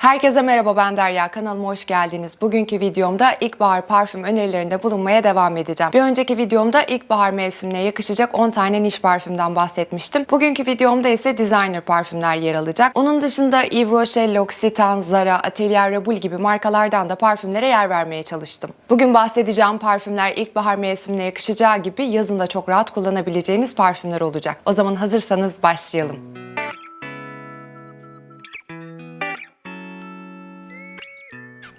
Herkese merhaba ben Derya kanalıma hoş geldiniz. Bugünkü videomda ilkbahar parfüm önerilerinde bulunmaya devam edeceğim. Bir önceki videomda ilkbahar mevsimine yakışacak 10 tane niş parfümden bahsetmiştim. Bugünkü videomda ise designer parfümler yer alacak. Onun dışında Yves Rocher, L'Occitane, Zara, Atelier Rebul gibi markalardan da parfümlere yer vermeye çalıştım. Bugün bahsedeceğim parfümler ilkbahar mevsimine yakışacağı gibi yazın da çok rahat kullanabileceğiniz parfümler olacak. O zaman hazırsanız başlayalım.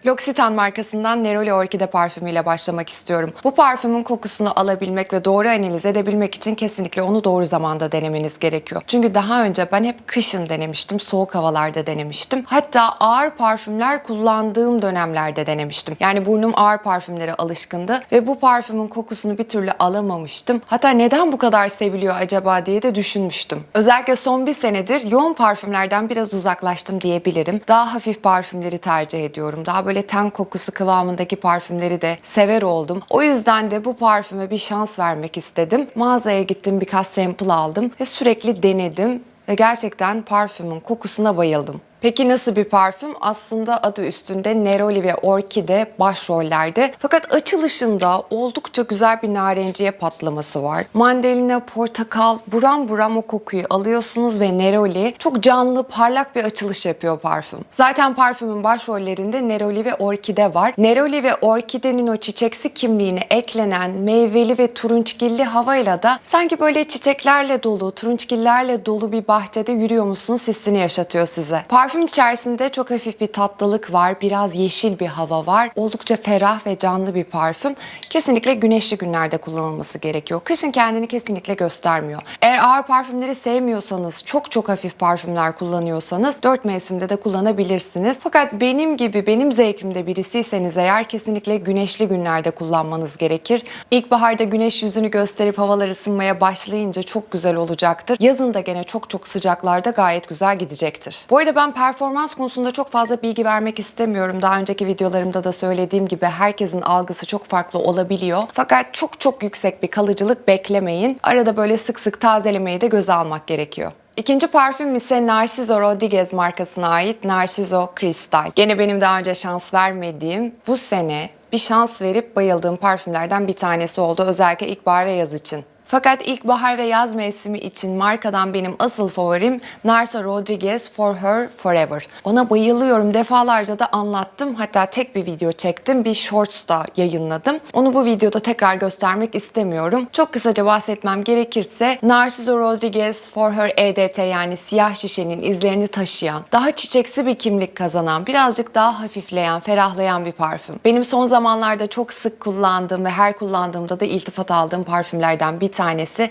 L'Occitane markasından Neroli Orkide parfümüyle başlamak istiyorum. Bu parfümün kokusunu alabilmek ve doğru analiz edebilmek için kesinlikle onu doğru zamanda denemeniz gerekiyor. Çünkü daha önce ben hep kışın denemiştim, soğuk havalarda denemiştim. Hatta ağır parfümler kullandığım dönemlerde denemiştim. Yani burnum ağır parfümlere alışkındı ve bu parfümün kokusunu bir türlü alamamıştım. Hatta neden bu kadar seviliyor acaba diye de düşünmüştüm. Özellikle son bir senedir yoğun parfümlerden biraz uzaklaştım diyebilirim. Daha hafif parfümleri tercih ediyorum. Daha böyle ten kokusu kıvamındaki parfümleri de sever oldum. O yüzden de bu parfüme bir şans vermek istedim. Mağazaya gittim birkaç sample aldım ve sürekli denedim ve gerçekten parfümün kokusuna bayıldım. Peki nasıl bir parfüm? Aslında adı üstünde Neroli ve Orkide başrollerde. Fakat açılışında oldukça güzel bir narenciye patlaması var. Mandalina, portakal, buram buram o kokuyu alıyorsunuz ve Neroli çok canlı, parlak bir açılış yapıyor parfüm. Zaten parfümün başrollerinde Neroli ve Orkide var. Neroli ve Orkide'nin o çiçeksi kimliğine eklenen meyveli ve turunçgilli havayla da sanki böyle çiçeklerle dolu, turunçgillerle dolu bir bahçede yürüyor musunuz hissini yaşatıyor size. Parfüm içerisinde çok hafif bir tatlılık var, biraz yeşil bir hava var. Oldukça ferah ve canlı bir parfüm. Kesinlikle güneşli günlerde kullanılması gerekiyor. Kışın kendini kesinlikle göstermiyor. Eğer ağır parfümleri sevmiyorsanız, çok çok hafif parfümler kullanıyorsanız dört mevsimde de kullanabilirsiniz. Fakat benim gibi, benim zevkimde birisiyseniz eğer kesinlikle güneşli günlerde kullanmanız gerekir. İlkbaharda güneş yüzünü gösterip havalar ısınmaya başlayınca çok güzel olacaktır. Yazın da gene çok çok sıcaklarda gayet güzel gidecektir. Bu arada ben performans konusunda çok fazla bilgi vermek istemiyorum. Daha önceki videolarımda da söylediğim gibi herkesin algısı çok farklı olabiliyor. Fakat çok çok yüksek bir kalıcılık beklemeyin. Arada böyle sık sık tazelemeyi de göze almak gerekiyor. İkinci parfüm ise Narciso Rodriguez markasına ait Narciso Crystal. Gene benim daha önce şans vermediğim bu sene bir şans verip bayıldığım parfümlerden bir tanesi oldu. Özellikle ilkbahar ve yaz için. Fakat ilkbahar ve yaz mevsimi için markadan benim asıl favorim Narsa Rodriguez For Her Forever. Ona bayılıyorum. Defalarca da anlattım. Hatta tek bir video çektim. Bir shorts da yayınladım. Onu bu videoda tekrar göstermek istemiyorum. Çok kısaca bahsetmem gerekirse Narciso Rodriguez For Her EDT yani siyah şişenin izlerini taşıyan, daha çiçeksi bir kimlik kazanan, birazcık daha hafifleyen, ferahlayan bir parfüm. Benim son zamanlarda çok sık kullandığım ve her kullandığımda da iltifat aldığım parfümlerden bir tanesi.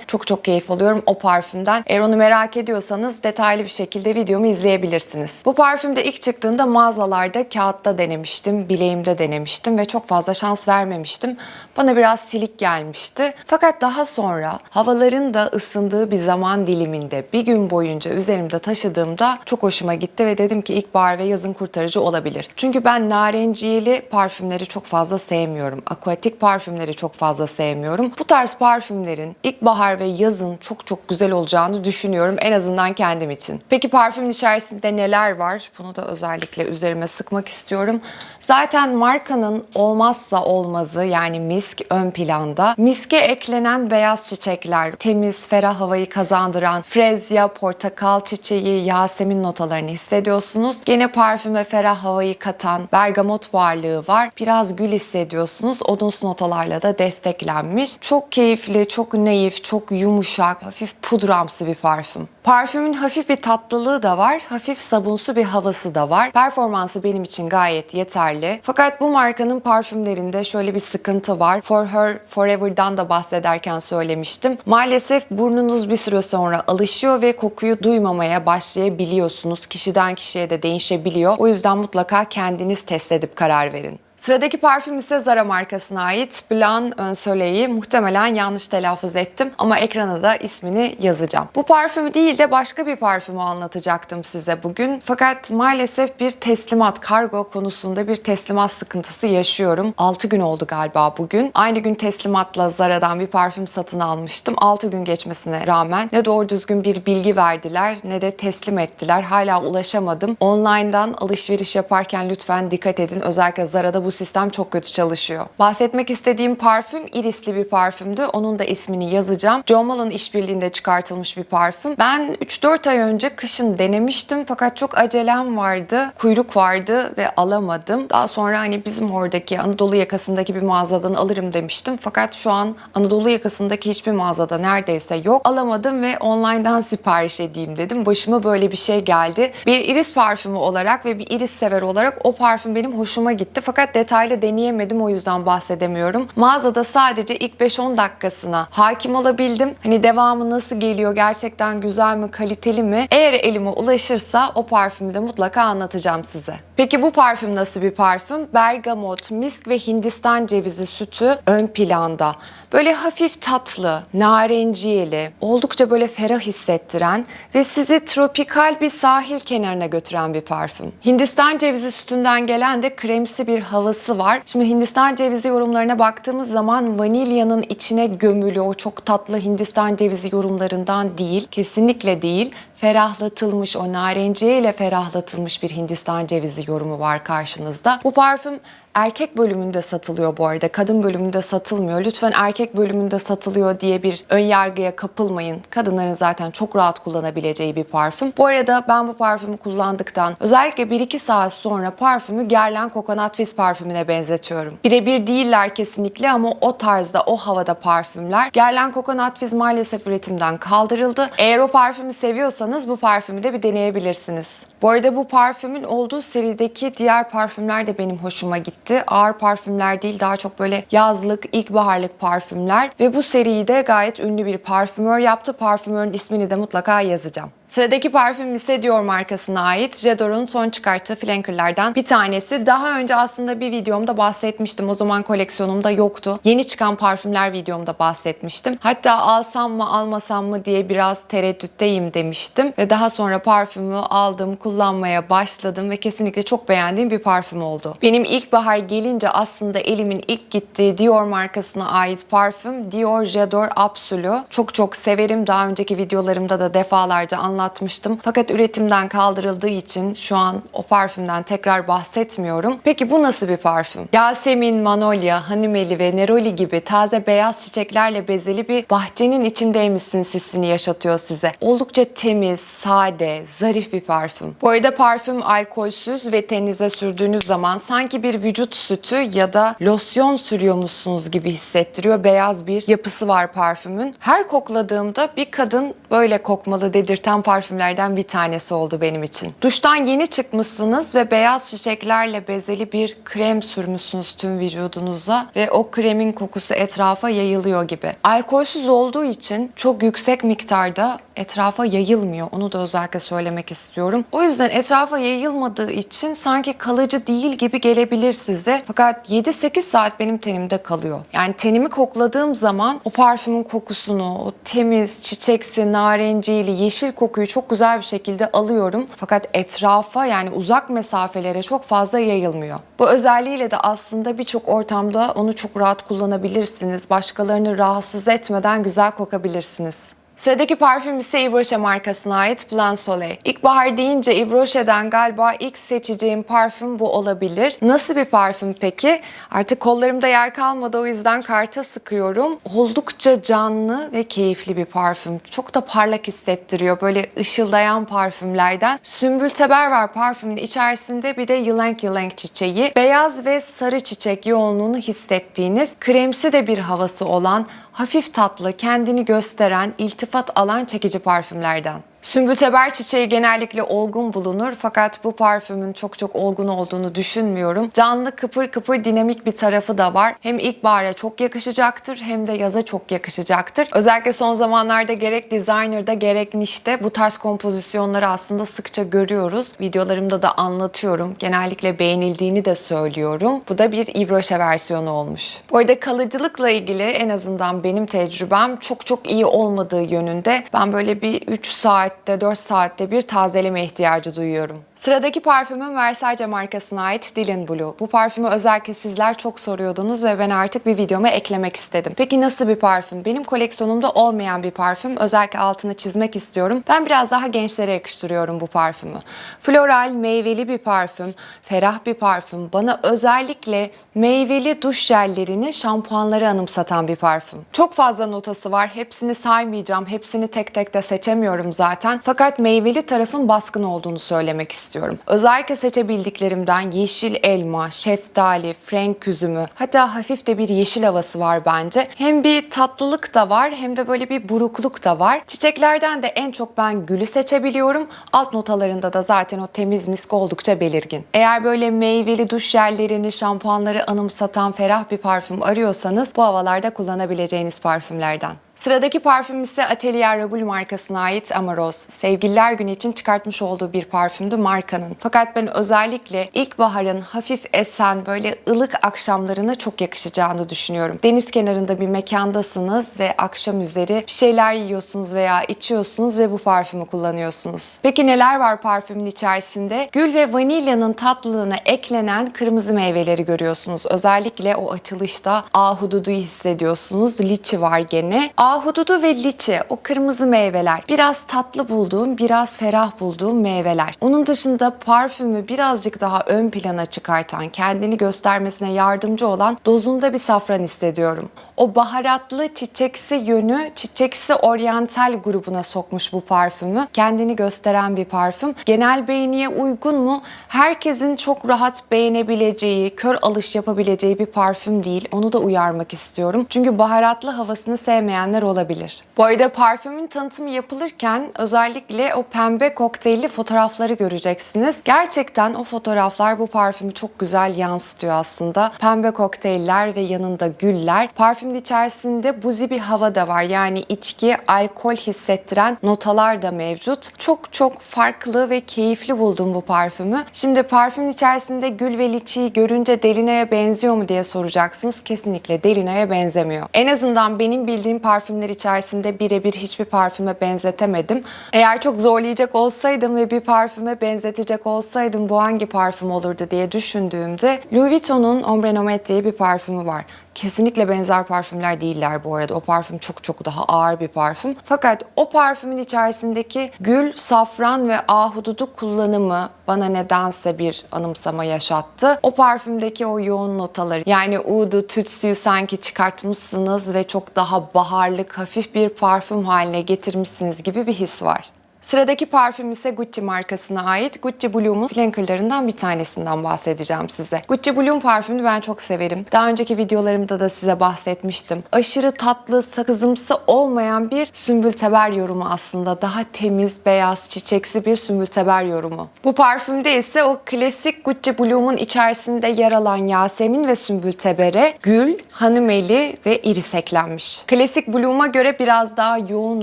Çok çok keyif alıyorum o parfümden. Eğer onu merak ediyorsanız detaylı bir şekilde videomu izleyebilirsiniz. Bu parfüm de ilk çıktığında mağazalarda kağıtta denemiştim, bileğimde denemiştim ve çok fazla şans vermemiştim. Bana biraz silik gelmişti. Fakat daha sonra havaların da ısındığı bir zaman diliminde bir gün boyunca üzerimde taşıdığımda çok hoşuma gitti ve dedim ki ilkbahar ve yazın kurtarıcı olabilir. Çünkü ben narenciyeli parfümleri çok fazla sevmiyorum. Aquatik parfümleri çok fazla sevmiyorum. Bu tarz parfümlerin ilkbahar ve yazın çok çok güzel olacağını düşünüyorum en azından kendim için. Peki parfümün içerisinde neler var? Bunu da özellikle üzerime sıkmak istiyorum. Zaten markanın olmazsa olmazı yani misk ön planda. Miske eklenen beyaz çiçekler, temiz, ferah havayı kazandıran frezya, portakal çiçeği, yasemin notalarını hissediyorsunuz. Gene parfüme ferah havayı katan bergamot varlığı var. Biraz gül hissediyorsunuz. Odunsu notalarla da desteklenmiş. Çok keyifli, çok naif, çok yumuşak, hafif pudramsı bir parfüm. Parfümün hafif bir tatlılığı da var, hafif sabunsu bir havası da var. Performansı benim için gayet yeterli. Fakat bu markanın parfümlerinde şöyle bir sıkıntı var. For Her Forever'dan da bahsederken söylemiştim. Maalesef burnunuz bir süre sonra alışıyor ve kokuyu duymamaya başlayabiliyorsunuz. Kişiden kişiye de değişebiliyor. O yüzden mutlaka kendiniz test edip karar verin. Sıradaki parfüm ise Zara markasına ait Blanc Ön Soleil'i muhtemelen yanlış telaffuz ettim ama ekrana da ismini yazacağım. Bu parfümü değil de başka bir parfümü anlatacaktım size bugün. Fakat maalesef bir teslimat, kargo konusunda bir teslimat sıkıntısı yaşıyorum. 6 gün oldu galiba bugün. Aynı gün teslimatla Zara'dan bir parfüm satın almıştım. 6 gün geçmesine rağmen ne doğru düzgün bir bilgi verdiler ne de teslim ettiler. Hala ulaşamadım. Online'dan alışveriş yaparken lütfen dikkat edin. Özellikle Zara'da bu sistem çok kötü çalışıyor. Bahsetmek istediğim parfüm irisli bir parfümdü. Onun da ismini yazacağım. Jo Malone işbirliğinde çıkartılmış bir parfüm. Ben 3-4 ay önce kışın denemiştim fakat çok acelem vardı. Kuyruk vardı ve alamadım. Daha sonra hani bizim oradaki Anadolu yakasındaki bir mağazadan alırım demiştim. Fakat şu an Anadolu yakasındaki hiçbir mağazada neredeyse yok. Alamadım ve online'dan sipariş edeyim dedim. Başıma böyle bir şey geldi. Bir iris parfümü olarak ve bir iris sever olarak o parfüm benim hoşuma gitti. Fakat detaylı deneyemedim o yüzden bahsedemiyorum. Mağazada sadece ilk 5-10 dakikasına hakim olabildim. Hani devamı nasıl geliyor, gerçekten güzel mi, kaliteli mi? Eğer elime ulaşırsa o parfümü de mutlaka anlatacağım size. Peki bu parfüm nasıl bir parfüm? Bergamot, misk ve Hindistan cevizi sütü ön planda. Böyle hafif tatlı, narenciyeli, oldukça böyle ferah hissettiren ve sizi tropikal bir sahil kenarına götüren bir parfüm. Hindistan cevizi sütünden gelen de kremsi bir havası var. Şimdi Hindistan cevizi yorumlarına baktığımız zaman vanilyanın içine gömülü o çok tatlı Hindistan cevizi yorumlarından değil. Kesinlikle değil ferahlatılmış, o narenciye ile ferahlatılmış bir Hindistan cevizi yorumu var karşınızda. Bu parfüm erkek bölümünde satılıyor bu arada. Kadın bölümünde satılmıyor. Lütfen erkek bölümünde satılıyor diye bir ön yargıya kapılmayın. Kadınların zaten çok rahat kullanabileceği bir parfüm. Bu arada ben bu parfümü kullandıktan özellikle 1-2 saat sonra parfümü Guerlain Coconut Fizz parfümüne benzetiyorum. Birebir değiller kesinlikle ama o tarzda, o havada parfümler. Guerlain Coconut Fizz maalesef üretimden kaldırıldı. Eğer o parfümü seviyorsanız bu parfümü de bir deneyebilirsiniz. Bu arada bu parfümün olduğu serideki diğer parfümler de benim hoşuma gitti. Ağır parfümler değil daha çok böyle yazlık, ilkbaharlık parfümler ve bu seriyi de gayet ünlü bir parfümör yaptı. Parfümörün ismini de mutlaka yazacağım. Sıradaki parfüm ise Dior markasına ait. J'ador'un son çıkarttığı flankerlardan bir tanesi. Daha önce aslında bir videomda bahsetmiştim. O zaman koleksiyonumda yoktu. Yeni çıkan parfümler videomda bahsetmiştim. Hatta alsam mı almasam mı diye biraz tereddütteyim demiştim. Ve daha sonra parfümü aldım, kullanmaya başladım ve kesinlikle çok beğendiğim bir parfüm oldu. Benim ilkbahar gelince aslında elimin ilk gittiği Dior markasına ait parfüm Dior J'adore Absolu. Çok çok severim. Daha önceki videolarımda da defalarca anlattım anlatmıştım. Fakat üretimden kaldırıldığı için şu an o parfümden tekrar bahsetmiyorum. Peki bu nasıl bir parfüm? Yasemin, Manolya, Hanımeli ve Neroli gibi taze beyaz çiçeklerle bezeli bir bahçenin içindeymişsin hissini yaşatıyor size. Oldukça temiz, sade, zarif bir parfüm. Bu arada parfüm alkolsüz ve teninize sürdüğünüz zaman sanki bir vücut sütü ya da losyon sürüyormuşsunuz gibi hissettiriyor. Beyaz bir yapısı var parfümün. Her kokladığımda bir kadın böyle kokmalı dedirten parfümlerden bir tanesi oldu benim için. Duştan yeni çıkmışsınız ve beyaz çiçeklerle bezeli bir krem sürmüşsünüz tüm vücudunuza ve o kremin kokusu etrafa yayılıyor gibi. Alkolsüz olduğu için çok yüksek miktarda etrafa yayılmıyor. Onu da özellikle söylemek istiyorum. O yüzden etrafa yayılmadığı için sanki kalıcı değil gibi gelebilir size. Fakat 7-8 saat benim tenimde kalıyor. Yani tenimi kokladığım zaman o parfümün kokusunu, o temiz, çiçeksi, narenciyeli, yeşil kokuyu çok güzel bir şekilde alıyorum. Fakat etrafa yani uzak mesafelere çok fazla yayılmıyor. Bu özelliğiyle de aslında birçok ortamda onu çok rahat kullanabilirsiniz. Başkalarını rahatsız etmeden güzel kokabilirsiniz. Sıradaki parfüm ise Yves Rocher markasına ait Plan Soleil. İlkbahar deyince Yves Rocher'den galiba ilk seçeceğim parfüm bu olabilir. Nasıl bir parfüm peki? Artık kollarımda yer kalmadı o yüzden karta sıkıyorum. Oldukça canlı ve keyifli bir parfüm. Çok da parlak hissettiriyor. Böyle ışıldayan parfümlerden. Sümbül teber var parfümün içerisinde bir de yılenk yılenk çiçeği. Beyaz ve sarı çiçek yoğunluğunu hissettiğiniz kremsi de bir havası olan hafif tatlı, kendini gösteren, iltifat alan çekici parfümlerden. Sümbülteber çiçeği genellikle olgun bulunur fakat bu parfümün çok çok olgun olduğunu düşünmüyorum. Canlı kıpır kıpır dinamik bir tarafı da var. Hem ilkbahara çok yakışacaktır hem de yaza çok yakışacaktır. Özellikle son zamanlarda gerek designer'da gerek nişte bu tarz kompozisyonları aslında sıkça görüyoruz. Videolarımda da anlatıyorum. Genellikle beğenildiğini de söylüyorum. Bu da bir Yves Rocher versiyonu olmuş. Bu arada kalıcılıkla ilgili en azından benim tecrübem çok çok iyi olmadığı yönünde. Ben böyle bir 3 saatte 4 saatte bir tazeleme ihtiyacı duyuyorum. Sıradaki parfümüm Versace markasına ait Dylan Blue. Bu parfümü özellikle sizler çok soruyordunuz ve ben artık bir videoma eklemek istedim. Peki nasıl bir parfüm? Benim koleksiyonumda olmayan bir parfüm. Özellikle altını çizmek istiyorum. Ben biraz daha gençlere yakıştırıyorum bu parfümü. Floral, meyveli bir parfüm, ferah bir parfüm. Bana özellikle meyveli duş jellerini, şampuanları anımsatan bir parfüm. Çok fazla notası var. Hepsini saymayacağım. Hepsini tek tek de seçemiyorum zaten. Fakat meyveli tarafın baskın olduğunu söylemek istiyorum. Özellikle seçebildiklerimden yeşil elma, şeftali, frenk üzümü, hatta hafif de bir yeşil havası var bence. Hem bir tatlılık da var hem de böyle bir burukluk da var. Çiçeklerden de en çok ben gülü seçebiliyorum. Alt notalarında da zaten o temiz misk oldukça belirgin. Eğer böyle meyveli duş jellerini, şampuanları anımsatan ferah bir parfüm arıyorsanız bu havalarda kullanabileceğiniz parfümlerden. Sıradaki parfüm ise Atelier Raoul markasına ait Amarose. Sevgililer günü için çıkartmış olduğu bir parfümdü markanın. Fakat ben özellikle ilkbaharın hafif esen böyle ılık akşamlarına çok yakışacağını düşünüyorum. Deniz kenarında bir mekandasınız ve akşam üzeri bir şeyler yiyorsunuz veya içiyorsunuz ve bu parfümü kullanıyorsunuz. Peki neler var parfümün içerisinde? Gül ve vanilyanın tatlılığına eklenen kırmızı meyveleri görüyorsunuz. Özellikle o açılışta ahududuyu hissediyorsunuz. Liçi var gene. Ahududu ve liçi o kırmızı meyveler. Biraz tatlı bulduğum, biraz ferah bulduğum meyveler. Onun dışında parfümü birazcık daha ön plana çıkartan, kendini göstermesine yardımcı olan dozunda bir safran hissediyorum. O baharatlı çiçeksi yönü, çiçeksi oryantal grubuna sokmuş bu parfümü. Kendini gösteren bir parfüm. Genel beğeniye uygun mu? Herkesin çok rahat beğenebileceği, kör alış yapabileceği bir parfüm değil. Onu da uyarmak istiyorum. Çünkü baharatlı havasını sevmeyenler olabilir. Bu arada parfümün tanıtımı yapılırken özellikle o pembe kokteylli fotoğrafları göreceksiniz. Gerçekten o fotoğraflar bu parfümü çok güzel yansıtıyor aslında. Pembe kokteyller ve yanında güller. Parfümün içerisinde buzi bir hava da var. Yani içki, alkol hissettiren notalar da mevcut. Çok çok farklı ve keyifli buldum bu parfümü. Şimdi parfümün içerisinde gül ve liçiyi görünce Delina'ya benziyor mu diye soracaksınız. Kesinlikle Delina'ya benzemiyor. En azından benim bildiğim parfümler içerisinde birebir hiçbir parfüme benzetemedim. Eğer çok zorlayacak olsaydım ve bir parfüme benzetecek olsaydım bu hangi parfüm olurdu diye düşündüğümde Louis Vuitton'un Ombre Nomade diye bir parfümü var. Kesinlikle benzer parfümler değiller bu arada. O parfüm çok çok daha ağır bir parfüm. Fakat o parfümün içerisindeki gül, safran ve ahududu kullanımı bana nedense bir anımsama yaşattı. O parfümdeki o yoğun notaları yani udu, tütsüyü sanki çıkartmışsınız ve çok daha baharlık, hafif bir parfüm haline getirmişsiniz gibi bir his var. Sıradaki parfüm ise Gucci markasına ait. Gucci Bloom'un flankerlarından bir tanesinden bahsedeceğim size. Gucci Bloom parfümünü ben çok severim. Daha önceki videolarımda da size bahsetmiştim. Aşırı tatlı, sakızımsı olmayan bir sümbülteber yorumu aslında. Daha temiz, beyaz, çiçeksi bir sümbülteber yorumu. Bu parfümde ise o klasik Gucci Bloom'un içerisinde yer alan Yasemin ve sümbültebere gül, hanımeli ve iris eklenmiş. Klasik Bloom'a göre biraz daha yoğun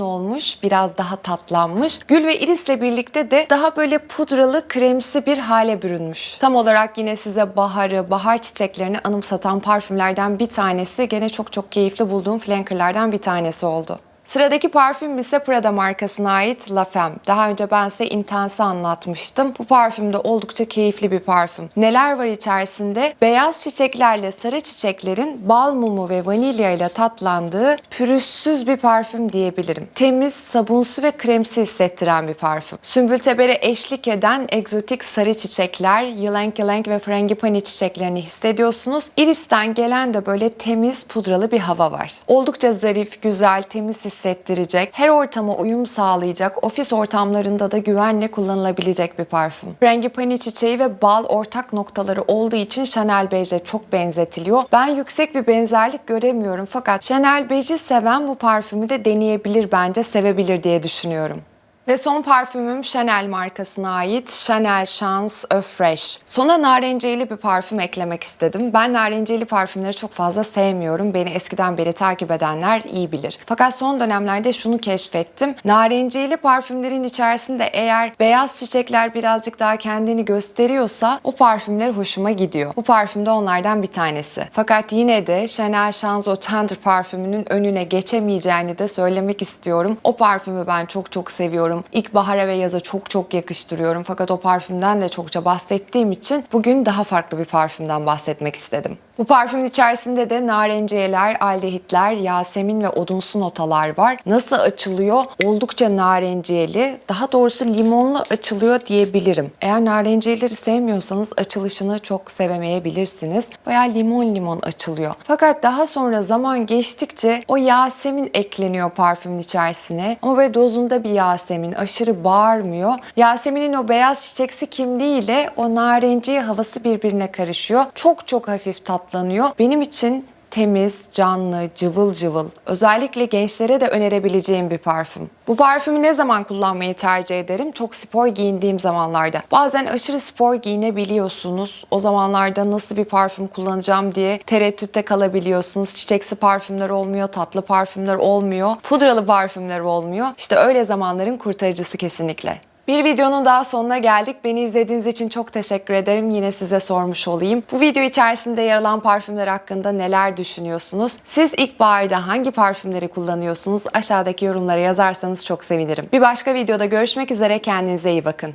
olmuş, biraz daha tatlanmış. Gül ve irisle birlikte de daha böyle pudralı, kremsi bir hale bürünmüş. Tam olarak yine size baharı, bahar çiçeklerini anımsatan parfümlerden bir tanesi. Gene çok çok keyifli bulduğum flankerlardan bir tanesi oldu. Sıradaki parfüm ise Prada markasına ait La Femme. Daha önce ben size Intense'i anlatmıştım. Bu parfüm de oldukça keyifli bir parfüm. Neler var içerisinde? Beyaz çiçeklerle sarı çiçeklerin bal mumu ve vanilya ile tatlandığı pürüzsüz bir parfüm diyebilirim. Temiz, sabunsu ve kremsi hissettiren bir parfüm. Sümbültebere eşlik eden egzotik sarı çiçekler, yılenk yılenk ve frangipani çiçeklerini hissediyorsunuz. Iris'ten gelen de böyle temiz, pudralı bir hava var. Oldukça zarif, güzel, temiz hissettiren hissettirecek, her ortama uyum sağlayacak, ofis ortamlarında da güvenle kullanılabilecek bir parfüm. Frangipani çiçeği ve bal ortak noktaları olduğu için Chanel Beige'e çok benzetiliyor. Ben yüksek bir benzerlik göremiyorum fakat Chanel Beige'i seven bu parfümü de deneyebilir bence, sevebilir diye düşünüyorum. Ve son parfümüm Chanel markasına ait Chanel Chance Eau Fresh. Sona narenciyeli bir parfüm eklemek istedim. Ben narenciyeli parfümleri çok fazla sevmiyorum. Beni eskiden beri takip edenler iyi bilir. Fakat son dönemlerde şunu keşfettim. Narenciyeli parfümlerin içerisinde eğer beyaz çiçekler birazcık daha kendini gösteriyorsa o parfümler hoşuma gidiyor. Bu parfüm de onlardan bir tanesi. Fakat yine de Chanel Chance Eau Tendre parfümünün önüne geçemeyeceğini de söylemek istiyorum. O parfümü ben çok çok seviyorum. İlkbahara ve yaza çok çok yakıştırıyorum. Fakat o parfümden de çokça bahsettiğim için bugün daha farklı bir parfümden bahsetmek istedim. Bu parfümün içerisinde de narenciyeler, aldehitler, yasemin ve odunsu notalar var. Nasıl açılıyor? Oldukça narenciyeli, daha doğrusu limonlu açılıyor diyebilirim. Eğer narenciyeleri sevmiyorsanız açılışını çok sevemeyebilirsiniz. Baya limon limon açılıyor. Fakat daha sonra zaman geçtikçe o yasemin ekleniyor parfümün içerisine. Ama böyle dozunda bir yasemin, aşırı bağırmıyor. Yaseminin o beyaz çiçeksi kimliğiyle o narenciye havası birbirine karışıyor. Çok çok hafif tatlanıyor. Benim için temiz, canlı, cıvıl cıvıl, özellikle gençlere de önerebileceğim bir parfüm. Bu parfümü ne zaman kullanmayı tercih ederim? Çok spor giyindiğim zamanlarda. Bazen aşırı spor giyinebiliyorsunuz. O zamanlarda nasıl bir parfüm kullanacağım diye tereddütte kalabiliyorsunuz. Çiçeksi parfümler olmuyor, tatlı parfümler olmuyor, pudralı parfümler olmuyor. İşte öyle zamanların kurtarıcısı kesinlikle. Bir videonun daha sonuna geldik. Beni izlediğiniz için çok teşekkür ederim. Yine size sormuş olayım. Bu video içerisinde yer alan parfümler hakkında neler düşünüyorsunuz? Siz ilkbaharda hangi parfümleri kullanıyorsunuz? Aşağıdaki yorumlara yazarsanız çok sevinirim. Bir başka videoda görüşmek üzere. Kendinize iyi bakın.